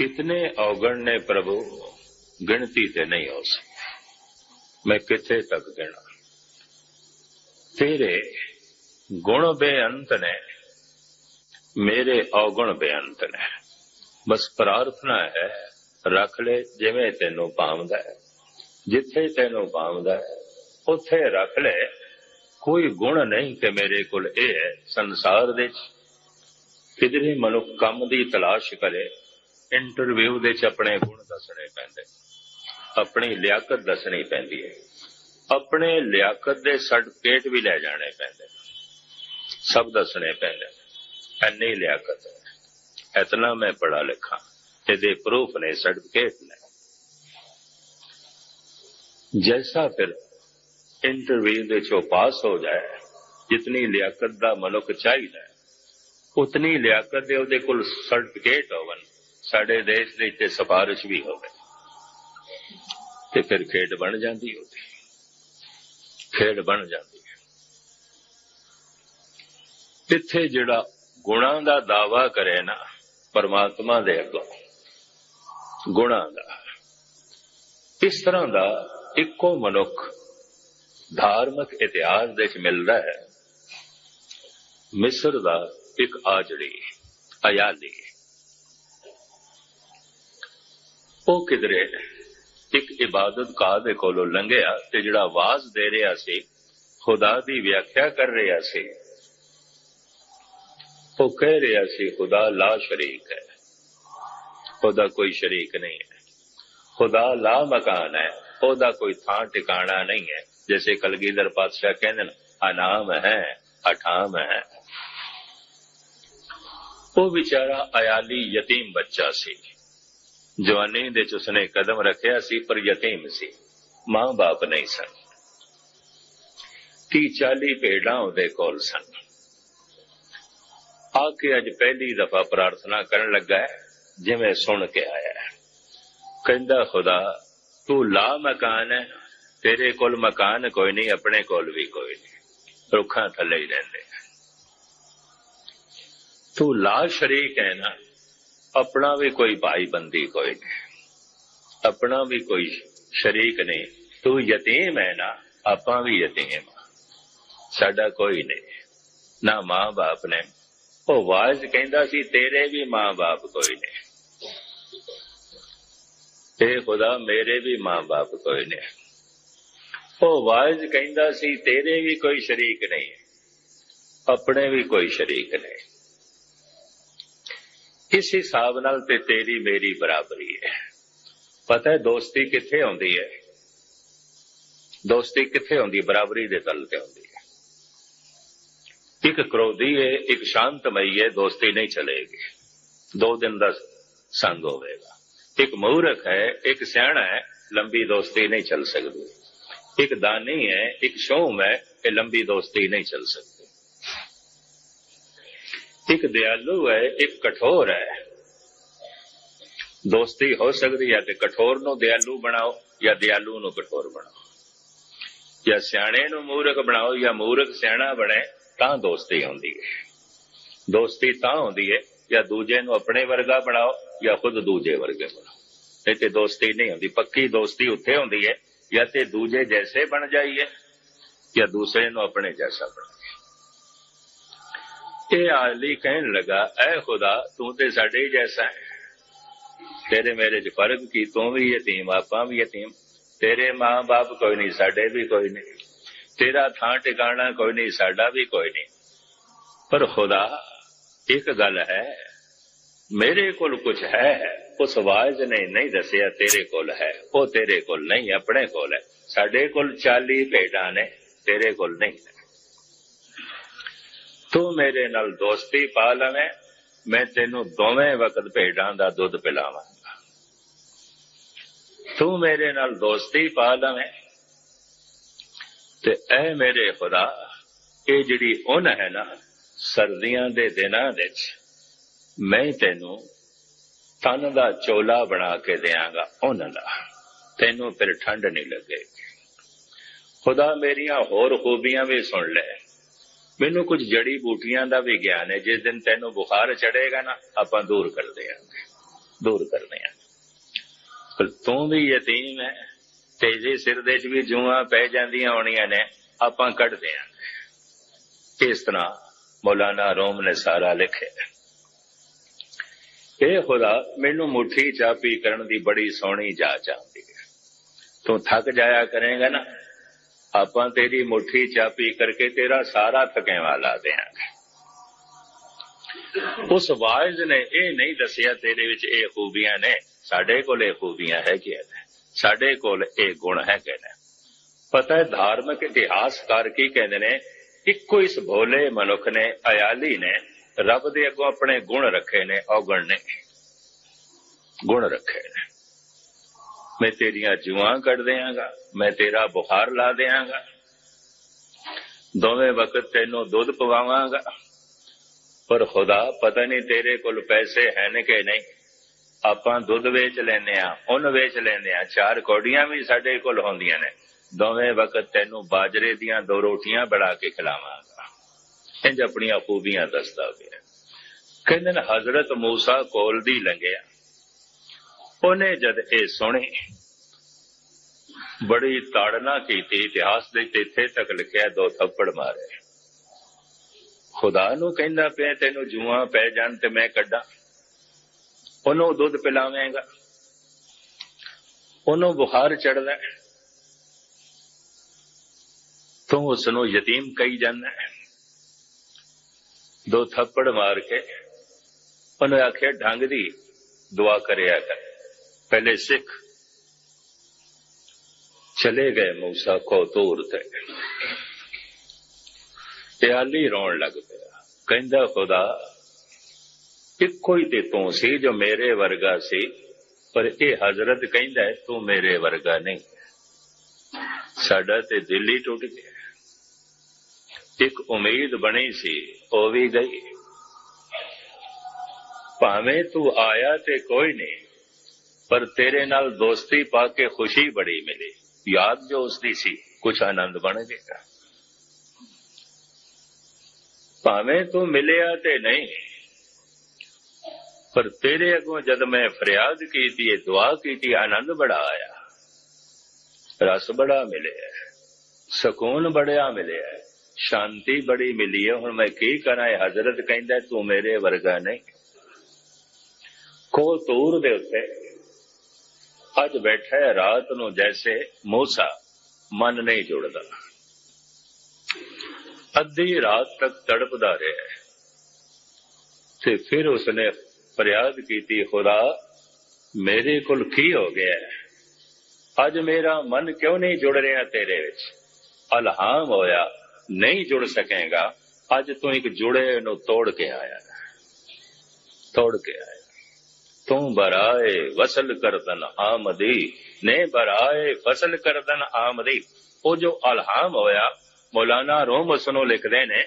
ਇਤਨੇ ਔਗਣ ਨੇ ਪ੍ਰਭੂ ਗਿਣਤੀ ਤੇ ਨਹੀਂ ਹੋ ਸਕਦੀ ਮੈਂ ਕਿੱਥੇ ਤੱਕ ਗਿਣਾ ਤੇਰੇ ਗੁਣ ਬੇਅੰਤ ਨੇ ਮੇਰੇ ਔਗਣ ਬੇਅੰਤ ਨੇ ਬਸ ਪ੍ਰਾਰਥਨਾ ਹੈ ਰੱਖ ਲੈ ਜਿਵੇਂ ਤੈਨੂੰ ਪਾਉਂਦਾ ਹੈ ਜਿੱਥੇ ਤੈਨੂੰ ਪਾਉਂਦਾ ਹੈ ਉੱਥੇ ਰੱਖ ਲੈ ਕੋਈ ਗੁਣ ਨਹੀਂ ਕਿ ਮੇਰੇ ਕੋਲ ਇਹ ਹੈ ਸੰਸਾਰ ਦੇ ਕਿਧਰੇ ਮਨੁੱਖ ਕੰਮ ਦੀ ਤਲਾਸ਼ ਕਰੇ ਇੰਟਰਵਿਊ ਦੇ ਚ ਆਪਣੇ ਗੁਣ ਦੱਸਣੇ ਪੈਂਦੇ। ਆਪਣੀ ਲਿਆਕਤ ਦੱਸਣੀ ਪੈਂਦੀ ਹੈ। ਆਪਣੇ ਲਿਆਕਤ ਦੇ ਸਰਟੀਫਿਕੇਟ ਵੀ ਲੈ ਜਾਣੇ ਪੈਂਦੇ। ਸਭ ਦੱਸਣੇ ਪੈਂਦੇ। ਐਨੀ ਲਿਆਕਤ ਹੈ। ਇਤਨਾ ਮੈਂ ਪੜਾ ਲਿਖਾ। ਇਹਦੇ ਪ੍ਰੂਫ ਨੇ, ਸਰਟੀਫਿਕੇਟ ਨੇ। ਜੈਸਾ ਫਿਰ ਇੰਟਰਵਿਊ ਦੇ ਚੋਂ ਪਾਸ ਹੋ ਜਾਏ, ਜਿਤਨੀ ਲਿਆਕਤ ਦਾ ਮਨੁੱਖ ਚਾਹੀਦਾ ਉਤਨੀ ਲਿਆਕਤ ਦੇ ਉਹਦੇ ਕੋਲ ਸਰਟੀਫਿਕੇਟ ਹੋਵਨ ਸਾਡੇ ਦੇਸ਼ ਦੇ ਤੇ ਸਪਾਰਿਸ਼ ਵੀ ਹੋਵੇ ਤੇ ਫਿਰ ਖੇਡ ਬਣ ਜਾਂਦੀ ਹੋਵੇ ਖੇਡ ਬਣ ਜਾਂਦੀ ਹੈ। ਇੱਥੇ ਜਿਹੜਾ ਗੁਣਾਂ ਦਾ ਦਾਵਾ ਕਰੇ ਨਾ, ਪਰਮਾਤਮਾ ਦੇ ਅੱਗੋਂ, ਗੁਣਾਂ ਦਾ, ਇਸ ਤਰ੍ਹਾਂ ਦਾ ਇੱਕੋ ਮਨੁੱਖ ਧਾਰਮਿਕ ਇਤਿਹਾਸ ਦੇ ਵਿੱਚ ਮਿਲਦਾ ਹੈ। ਮਿਸਰ ਦਾ ਇੱਕ ਆਜੜੀ, ਅਯਾਲੀ ਉਹ ਕਿਧਰੇ ਇੱਕ ਇਬਾਦਤ ਕਾ ਦੇ ਕੋਲੋਂ ਲੰਘਿਆ ਤੇ ਜਿਹੜਾ ਆਵਾਜ਼ ਦੇ ਰਿਹਾ ਸੀ, ਖੁਦਾ ਦੀ ਵਿਆਖਿਆ ਕਰ ਰਿਹਾ ਸੀ। ਉਹ ਕਹਿ ਰਿਹਾ ਸੀ, ਖੁਦਾ ਲਾ ਸ਼ਰੀਕ ਹੈ। ਉਹਦਾ ਕੋਈ ਸ਼ਰੀਕ ਨਹੀਂ ਹੈ। ਖੁਦਾ ਲਾ ਮਕਾਨ ਹੈ। ਉਹਦਾ ਕੋਈ ਥਾਂ ਟਿਕਾਣਾ ਨਹੀਂ ਹੈ। ਜੈਸੇ ਕਲਗੀਧਰ ਪਾਤਸ਼ਾਹ ਕਹਿੰਦੇ ਨੇ, ਅਨਾਮ ਹੈ, ਅਠਾਮ ਹੈ। ਉਹ ਵਿਚਾਰਾ ਅਯਾਲੀ ਯਤੀਮ ਬੱਚਾ ਸੀ। ਜਵਾਨੀ ਦੇ ਚ ਉਸਨੇ ਕਦਮ ਰੱਖਿਆ ਸੀ, ਪਰ ਯਤੀਮ ਸੀ ਮਾਂ ਬਾਪ ਨਹੀਂ ਸਨ। ਤੀ 40 ਭੇਡਾਂ ਉਹਦੇ ਕੋਲ ਸਨ। ਆ ਕੇ ਅੱਜ ਪਹਿਲੀ ਦਫਾ ਪ੍ਰਾਰਥਨਾ ਕਰਨ ਲੱਗਾ ਹੈ, ਜਿਵੇਂ ਸੁਣ ਕੇ ਆਇਆ ਹੈ। ਕਹਿੰਦਾ, ਖੁਦਾ, ਤੂੰ ਲਾ ਮਕਾਨ ਹੈ, ਤੇਰੇ ਕੋਲ ਮਕਾਨ ਕੋਈ ਨਹੀਂ, ਆਪਣੇ ਕੋਲ ਵੀ ਕੋਈ ਨਹੀਂ। ਰੁੱਖਾਂ ਥੱਲੇ ਹੀ ਰਹਿੰਦੇ ਤੂੰ ਲਾ ਸ਼ਰੀਕ ਹੈ ਨਾ ਆਪਣਾ ਵੀ ਕੋਈ ਭਾਈ ਬੰਦੀ ਕੋਈ ਨਹੀਂ ਆਪਣਾ ਵੀ ਕੋਈ ਸ਼ਰੀਕ ਨਹੀਂ ਤੂੰ ਯਤੀਮ ਹੈ ਨਾ, ਆਪਾਂ ਵੀ ਯਤੀਮ ਸਾਡਾ ਕੋਈ ਨਹੀਂ, ਨਾ ਮਾਂ ਬਾਪ ਨੇ। ਉਹ ਵਾਜ ਕਹਿੰਦਾ ਸੀ, ਤੇਰੇ ਵੀ ਮਾਂ-ਬਾਪ ਕੋਈ ਨਹੀਂ ਤੇ ਖੁਦਾ, ਮੇਰੇ ਵੀ ਮਾਂ-ਬਾਪ ਕੋਈ ਨਹੀਂ ਉਹ ਵਾਜ ਕਹਿੰਦਾ ਸੀ, ਤੇਰੇ ਵੀ ਕੋਈ ਸ਼ਰੀਕ ਨਹੀਂ ਆਪਣੇ ਵੀ ਕੋਈ ਸ਼ਰੀਕ ਨਹੀਂ। ਇਸ ਹਿਸਾਬ ਨਾਲ ਤੇ ਤੇਰੀ ਮੇਰੀ ਬਰਾਬਰੀ ਹੈ। ਪਤਾ ਹੈ ਦੋਸਤੀ ਕਿੱਥੇ ਆਉਂਦੀ ਹੈ? ਦੋਸਤੀ ਕਿੱਥੇ ਆਉਂਦੀ ਬਰਾਬਰੀ ਦੇ ਤਲ ਤੇ ਆਉਂਦੀ ਹੈ। ਇੱਕ ਕ੍ਰੋਧੀ ਹੈ, ਇੱਕ ਸ਼ਾਂਤਮਈ ਹੈ, ਦੋਸਤੀ ਨਹੀਂ ਚਲੇਗੀ। ਦੋ ਦਿਨ ਦਾ ਸੰਗ ਹੋਵੇਗਾ। ਇੱਕ ਮੂਰਖ ਹੈ, ਇੱਕ ਸਿਆਣਾ ਹੈ, ਲੰਬੀ ਦੋਸਤੀ ਨਹੀਂ ਚੱਲ ਸਕਦੀ। ਇੱਕ ਦਾਨੀ ਹੈ, ਇੱਕ ਸ਼ੌਮ ਹੈ, ਇਹ ਲੰਬੀ ਦੋਸਤੀ ਨਹੀਂ ਚੱਲ ਸਕਦੀ। ਇੱਕ ਦਿਆਲੂ ਹੈ, ਇੱਕ ਕਠੋਰ ਹੈ। ਦੋਸਤੀ ਹੋ ਸਕਦੀ ਹੈ ਤੇ ਕਠੋਰ ਨੂੰ ਦਿਆਲੂ ਬਣਾਓ ਜਾਂ ਦਿਆਲੂ ਨੂੰ ਕਠੋਰ ਬਣਾਓ। ਜਾਂ ਸਿਆਣੇ ਨੂੰ ਮੂਰਖ ਬਣਾਓ ਜਾਂ ਮੂਰਖ ਸਿਆਣਾ ਬਣੇ, ਤਾਂ ਦੋਸਤੀ ਹੁੰਦੀ ਹੈ। ਦੋਸਤੀ ਤਾਂ ਹੁੰਦੀ ਹੈ, ਜਾਂ ਦੂਜੇ ਨੂੰ ਆਪਣੇ ਵਰਗਾ ਬਣਾਓ ਜਾਂ ਖੁਦ ਦੂਜੇ ਵਰਗੇ ਬਣਾਓ। ਇਹ ਤੇ ਦੋਸਤੀ ਨਹੀਂ ਹੁੰਦੀ, ਪੱਕੀ ਦੋਸਤੀ ਉੱਥੇ ਹੁੰਦੀ ਹੈ, ਜਾਂ ਤੇ ਦੂਜੇ ਜੈਸੇ ਬਣ ਜਾਈਏ, ਜਾਂ ਦੂਸਰੇ ਨੂੰ ਆਪਣੇ ਜੈਸਾ ਬਣਾਈਏ ਇਹ ਆਦਲੀ ਕਹਿਣ ਲੱਗਾ, ਐ ਖੁਦਾ, ਤੂੰ ਤੇ ਸਾਡੇ ਜੈਸਾ ਹੈ। ਤੇਰੇ ਮੇਰੇ ਚ ਫ਼ਰਕ ਕੀ? ਤੂੰ ਵੀ ਯਤੀਮ, ਆਪਾਂ ਵੀ ਯਤੀਮ। ਤੇਰੇ ਮਾਂ-ਬਾਪ ਕੋਈ ਨਹੀਂ, ਸਾਡੇ ਵੀ ਕੋਈ ਨਹੀਂ। ਤੇਰਾ ਥਾਂ ਟਿਕਾਣਾ ਕੋਈ ਨਹੀਂ, ਸਾਡਾ ਵੀ ਕੋਈ ਨਹੀਂ। ਪਰ ਖੁਦਾ, ਇੱਕ ਗੱਲ ਹੈ, ਮੇਰੇ ਕੋਲ ਕੁਝ ਹੈ, ਉਸ ਆਵਾਜ਼ ਨੇ ਨਹੀਂ ਦੱਸਿਆ ਤੇਰੇ ਕੋਲ ਹੈ। ਉਹ ਤੇਰੇ ਕੋਲ ਨਹੀਂ, ਆਪਣੇ ਕੋਲ ਹੈ। ਸਾਡੇ ਕੋਲ 40 ਭੇਡਾਂ ਨੇ, ਤੇਰੇ ਕੋਲ ਨਹੀਂ ਤੂੰ ਮੇਰੇ ਨਾਲ ਦੋਸਤੀ ਪਾ ਲਵੇਂ, ਮੈਂ ਤੈਨੂੰ ਦੋਵੇਂ ਵਕਤ ਭੇਡਾਂ ਦਾ ਦੁੱਧ ਪਿਲਾਵਾਂਗਾ। ਤੂੰ ਮੇਰੇ ਨਾਲ ਦੋਸਤੀ ਪਾ ਲਵੇਂ ਤੇ ਐ ਮੇਰੇ ਖੁਦਾ, ਇਹ ਜਿਹੜੀ ਉਨ ਹੈ ਨਾ, ਸਰਦੀਆਂ ਦੇ ਦਿਨਾਂ ਵਿੱਚ ਮੈਂ ਤੈਨੂੰ ਤਨ ਦਾ ਚੋਲਾ ਬਣਾ ਕੇ ਦੇਵਾਂਗਾ ਉਹਨਾਂ ਦਾ। ਤੈਨੂੰ ਫਿਰ ਠੰਡ ਨਹੀਂ ਲੱਗੇਗੀ। ਖੁਦਾ ਮੇਰੀਆਂ ਹੋਰ ਖੂਬੀਆਂ ਵੀ ਸੁਣ ਲੈ। ਮੈਨੂੰ ਕੁਝ ਜੜੀ ਬੂਟੀਆਂ ਦਾ ਵੀ ਗਿਆਨ ਹੈ। ਜਿਸ ਦਿਨ ਤੈਨੂੰ ਬੁਖਾਰ ਚੜੇਗਾ ਨਾ, ਆਪਾਂ ਦੂਰ ਕਰਦੇ ਦੇਵਾਂਗੇ ਦੂਰ ਕਰਦੇ ਆ ਪਰ ਤੂੰ ਵੀ ਯਤੀਮ ਹੈ। ਤੇਰੇ ਸਿਰ ਦੇ 'ਚ ਵੀ ਜੂਆਂ ਪੈ ਜਾਂਦੀਆਂ ਹੋਣੀਆਂ ਨੇ, ਆਪਾਂ ਕੱਢਦੇ ਆ ਇਸ ਤਰ੍ਹਾਂ ਮੌਲਾਨਾ ਰੋਮ ਨੇ ਸਾਰਾ ਲਿਖਿਆ ਇਹ ਖੁਦਾ ਮੈਨੂੰ ਮੁੱਠੀ ਚਾਪੀ ਕਰਨ ਦੀ ਬੜੀ ਸੋਹਣੀ ਜਾਚ ਆਉਂਦੀ ਹੈ। ਤੂੰ ਥੱਕ ਜਾਇਆ ਕਰੇਗਾ ਨਾ ਆਪਾਂ ਤੇਰੀ ਮੁੱਠੀ ਚਾਪੀ ਕਰਕੇ ਤੇਰਾ ਸਾਰਾ ਥਕੇਵਾ ਲਾ ਦੇਾਂਗੇ ਉਸ ਵਾਇਜ਼ ਨੇ ਇਹ ਨਹੀਂ ਦੱਸਿਆ ਤੇਰੇ ਵਿੱਚ ਇਹ ਖੂਬੀਆਂ ਨੇ, ਸਾਡੇ ਕੋਲ ਇਹ ਖੂਬੀਆਂ ਹੈਗੀਆਂ ਨੇ, ਸਾਡੇ ਕੋਲ ਇਹ ਗੁਣ ਹੈਗੇ ਨੇ। ਪਤਾ ਹੈ, ਧਾਰਮਿਕ ਇਤਿਹਾਸਕਾਰ ਕੀ ਕਹਿੰਦੇ ਨੇ, ਇੱਕੋ ਇਸ ਭੋਲੇ ਮਨੁੱਖ ਨੇ, ਅਯਾਲੀ ਨੇ, ਰੱਬ ਦੇ ਅੱਗੋਂ ਆਪਣੇ ਗੁਣ ਰੱਖੇ ਨੇ, ਔਗਣ ਨੇ, ਗੁਣ ਰੱਖੇ ਨੇ। ਮੈਂ ਤੇਰੀਆਂ ਜੂਆਂ ਕੱਢ ਦਿਆਂਗਾ, ਮੈਂ ਤੇਰਾ ਬੁਖਾਰ ਲਾ ਦਿਆਂਗਾ। ਦੋਵੇਂ ਵਕਤ ਤੈਨੂੰ ਦੁੱਧ ਪਵਾਵਾਂਗਾ। ਪਰ ਖੁਦਾ, ਪਤਾ ਨਹੀਂ ਤੇਰੇ ਕੋਲ ਪੈਸੇ ਹਨ ਕਿ ਨਹੀਂ। ਆਪਾਂ ਦੁੱਧ ਵੇਚ ਲੈਨੇ ਆ ਉਹਨ ਵੇਚ ਲੈਨੇ ਆ ਚਾਰ ਕੌਡੀਆਂ ਵੀ ਸਾਡੇ ਕੋਲ ਹੁੰਦੀਆਂ ਨੇ। ਦੋਵੇਂ ਵਕਤ ਤੈਨੂੰ ਬਾਜਰੇ ਦੀਆਂ ਦੋ ਰੋਟੀਆਂ ਬਣਾ ਕੇ ਖਿਲਾਵਾਂਗਾ। ਇੰਜ ਆਪਣੀਆਂ ਖੂਬੀਆਂ ਦੱਸਦਾ ਪਿਆ। ਕਹਿੰਦੇ ਨੇ, ਹਜ਼ਰਤ ਮੂਸਾ ਕੋਲ ਦੀ ਲੰਘਿਆ। ਉਹਨੇ ਜਦ ਇਹ ਸੁਣੀ, ਬੜੀ ਤਾੜਨਾ ਕੀਤੀ, ਇਤਿਹਾਸ ਦੇ ਇੱਥੇ ਤੱਕ ਲਿਖਿਆ, ਦੋ ਥੱਪੜ ਮਾਰੇ। ਖੁਦਾ ਨੂੰ ਕਹਿੰਦਾ ਪਿਆ, ਤੈਨੂੰ ਜੂਆਂ ਪੈ ਜਾਣ ਤੇ ਮੈਂ ਕੱਢਾਂ। ਉਹਨੂੰ ਦੁੱਧ ਪਿਲਾਵੇਂਗਾ। ਉਹਨੂੰ ਬੁਖਾਰ ਚੜਦਾ ਤੂੰ ਉਸ ਨੂੰ ਯਤੀਮ ਕਹੀ ਜਾਂਦਾ ਦੋ ਥੱਪੜ ਮਾਰ ਕੇ ਉਹਨੇ ਆਖਿਆ, ਢੰਗ ਦੀ ਦੁਆ ਕਰਿਆ ਕਰ। ਪਹਿਲੇ ਸਿੱਖ ਚਲੇ ਗਏ ਮੂਸਾ ਕੋ ਤੂਰ ਤੇ। ਤੇ ਆਲੀ ਰੋਣ ਲੱਗ ਪਿਆ। ਕਹਿੰਦਾ, ਖੁਦਾ, ਇੱਕੋ ਹੀ ਤੇ ਤੂੰ ਸੀ ਜੋ ਮੇਰੇ ਵਰਗਾ ਸੀ, ਪਰ ਇਹ ਹਜ਼ਰਤ ਕਹਿੰਦਾ ਤੂੰ ਮੇਰੇ ਵਰਗਾ ਨਹੀਂ। ਸਾਡਾ ਤੇ ਦਿਲ ਹੀ ਟੁੱਟ ਗਿਆ। ਇੱਕ ਉਮੀਦ ਬਣੀ ਸੀ, ਉਹ ਵੀ ਗਈ। ਭਾਵੇਂ ਤੂੰ ਆਇਆ ਤੇ ਕੋਈ ਨਹੀਂ ਪਰ ਤੇਰੇ ਨਾਲ ਦੋਸਤੀ ਪਾ ਕੇ ਖੁਸ਼ੀ ਬੜੀ ਮਿਲੀ ਯਾਦ ਜੋ ਉਸਦੀ ਸੀ ਕੁਝ ਆਨੰਦ ਬਣ ਗਿਆ ਭਾਵੇਂ ਤੂੰ ਮਿਲਿਆ ਤੇ ਨਹੀਂ ਪਰ ਤੇਰੇ ਅੱਗੋਂ ਜਦ ਮੈਂ ਫਰਿਆਦ ਕੀਤੀ ਇਹ ਦੁਆ ਕੀਤੀ ਆਨੰਦ ਬੜਾ ਆਇਆ ਰਸ ਬੜਾ ਮਿਲਿਆ ਸਕੂਨ ਬੜਿਆ ਮਿਲਿਆ ਸ਼ਾਂਤੀ ਬੜੀ ਮਿਲੀ ਹੈ ਹੁਣ ਮੈਂ ਕੀ ਕਰਾਂ ਇਹ ਹਜ਼ਰਤ ਕਹਿੰਦਾ ਤੂੰ ਮੇਰੇ ਵਰਗਾ ਨਹੀਂ ਕੋ ਤੂਰ ਦੇ ਉੱਤੇ ਅੱਜ ਬੈਠਾ ਹੈ ਰਾਤ ਨੂੰ ਜੈਸੇ ਮੂਸਾ, ਮਨ ਨਹੀਂ ਜੁੜਦਾ। ਅੱਧੀ ਰਾਤ ਤੱਕ ਤੜਪਦਾ ਰਿਹਾ ਤੇ ਫਿਰ ਉਸਨੇ ਫਰਿਆਦ ਕੀਤੀ, ਖੁਦਾ, ਮੇਰੇ ਕੋਲ ਕੀ ਹੋ ਗਿਆ ਅੱਜ ਮੇਰਾ ਮਨ ਕਿਉਂ ਨਹੀਂ ਜੁੜ ਰਿਹਾ ਤੇਰੇ ਵਿੱਚ? ਅਲਹਾਮ ਹੋਇਆ, ਨਹੀਂ ਜੁੜ ਸਕੇਗਾ। ਅੱਜ ਤੂੰ ਇੱਕ ਜੁੜੇ ਨੂੰ ਤੋੜ ਕੇ ਆਇਆ ਤੋੜ ਕੇ ਆਇਆ ਤੂੰ ਬਰਾਏ ਵਸਲ ਕਰਦਨ ਆਮਦੀ ਨੇ ਬਰਾਏ ਫਸਲ ਕਰਦਨ ਆਮਦੀ ਉਹ ਜੋ ਅਲਹਾਮ ਹੋਇਆ ਮੌਲਾਨਾ ਰੋਮ ਉਸਨੂੰ ਲਿਖਦੇ ਨੇ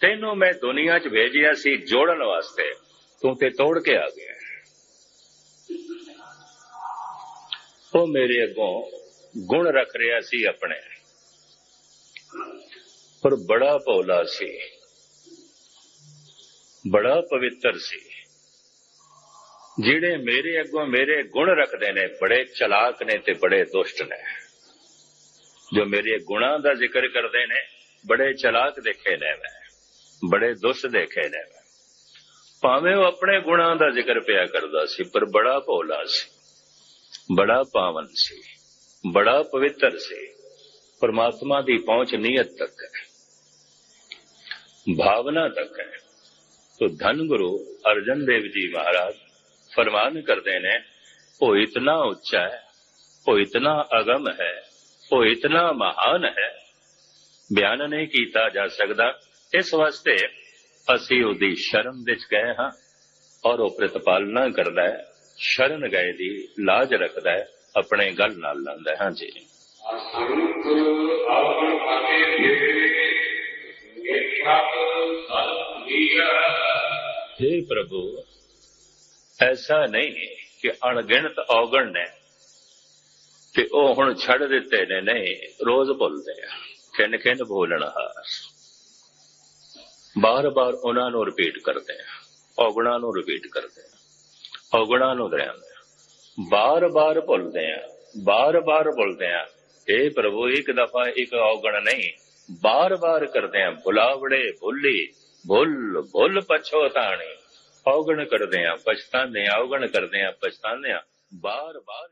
ਤੈਨੂੰ ਮੈਂ ਦੁਨੀਆ 'ਚ ਭੇਜਿਆ ਸੀ ਜੋੜਨ ਵਾਸਤੇ ਤੂੰ ਤੇ ਤੋੜ ਕੇ ਆ ਗਿਆ ਉਹ ਮੇਰੇ ਅੱਗੋਂ ਗੁਣ ਰੱਖ ਰਿਹਾ ਸੀ ਆਪਣੇ ਪਰ ਬੜਾ ਭੋਲਾ ਸੀ ਬੜਾ ਪਵਿੱਤਰ ਸੀ ਜਿਹੜੇ ਮੇਰੇ ਅੱਗੋਂ ਮੇਰੇ ਗੁਣ ਰੱਖਦੇ ਨੇ, ਬੜੇ ਚਲਾਕ ਨੇ ਤੇ ਬੜੇ ਦੁਸ਼ਟ ਨੇ। ਜੋ ਮੇਰੇ ਗੁਣਾਂ ਦਾ ਜ਼ਿਕਰ ਕਰਦੇ ਨੇ, ਬੜੇ ਚਲਾਕ ਦੇਖੇ ਨੇ ਮੈਂ, ਬੜੇ ਦੁਸ਼ਟ ਦੇਖੇ ਨੇ ਮੈਂ। ਭਾਵੇਂ ਉਹ ਆਪਣੇ ਗੁਣਾਂ ਦਾ ਜ਼ਿਕਰ ਪਿਆ ਕਰਦਾ ਸੀ, ਪਰ ਬੜਾ ਭੋਲਾ ਸੀ, ਬੜਾ ਪਾਵਨ ਸੀ, ਬੜਾ ਪਵਿੱਤਰ ਸੀ। ਪਰਮਾਤਮਾ ਦੀ ਪਹੁੰਚ ਨੀਅਤ ਤੱਕ ਹੈ, ਭਾਵਨਾ ਤੱਕ ਹੈ। ਤੋ ਧੰਨ ਗੁਰੂ ਅਰਜਨ ਦੇਵ ਜੀ ਮਹਾਰਾਜ फरमान करते ने वो इतना उच्चा है वो इतना अगम है वो इतना महान है ਬਿਆਨ ਨਹੀਂ ਕੀਤਾ ਜਾ ਸਕਦਾ ਇਸ ਵਾਸਤੇ ਅਸੀਂ ਉਹਦੀ ਸ਼ਰਨ ਵਿੱਚ ਗਏ ਹਾਂ ਔਰ ਉਹ ਪ੍ਰਤਪਾਲਨਾ ਕਰਦਾ ਹੈ ਸ਼ਰਨ ਗਏ ਦੀ ਲਾਜ ਰੱਖਦਾ ਹੈ ਆਪਣੇ ਗੱਲ ਨਾਲ ਲਾਂਦਾ ਹੈ ਹਾਂਜੀ ਅਸੰਤ ਆਪਣ ਪਾਤੇ ਦੇ ਇਕਸ਼ਾਪ ਸਤ ਲੀਆ हे प्रभु ਐਸਾ ਨਹੀਂ ਕਿ ਅਣਗਿਣਤ ਔਗਣ ਨੇ ਤੇ ਉਹ ਹੁਣ ਛੱਡ ਦਿੱਤੇ ਨੇ। ਨਹੀਂ, ਰੋਜ਼ ਭੁੱਲਦੇ ਆ। ਕਿੰਨ ਕਿੰਨ ਭੁੱਲਣ ਹਾਰ। ਬਾਰ-ਬਾਰ ਉਹਨਾਂ ਨੂੰ ਰਿਪੀਟ ਕਰਦੇ ਆ। ਔਗਣਾਂ ਨੂੰ ਰਿਪੀਟ ਕਰਦੇ ਆ। ਔਗਣਾਂ ਨੂੰ ਦਰਿਆਉਂਦੇ ਬਾਰ-ਬਾਰ ਭੁੱਲਦੇ ਆ। ਬਾਰ-ਬਾਰ ਭੁੱਲਦੇ ਆ। ਇਹ ਪ੍ਰਭੂ, ਇੱਕ ਦਫਾ ਇੱਕ ਔਗਣ ਨਹੀਂ। ਬਾਰ-ਬਾਰ ਕਰਦੇ ਆ। ਬੁਲਾਵੜੇ ਭੁੱਲੀ ਭੁੱਲ ਭੁੱਲ ਪਛੋਤਾਣੀ ਔਗਣ ਕਰਦੇ ਆ ਪਛਤਾਨੇ ਔਗਣ ਕਰਦੇ ਆ ਪਛਤਾਨੇ ਆ ਬਾਰ ਬਾਰ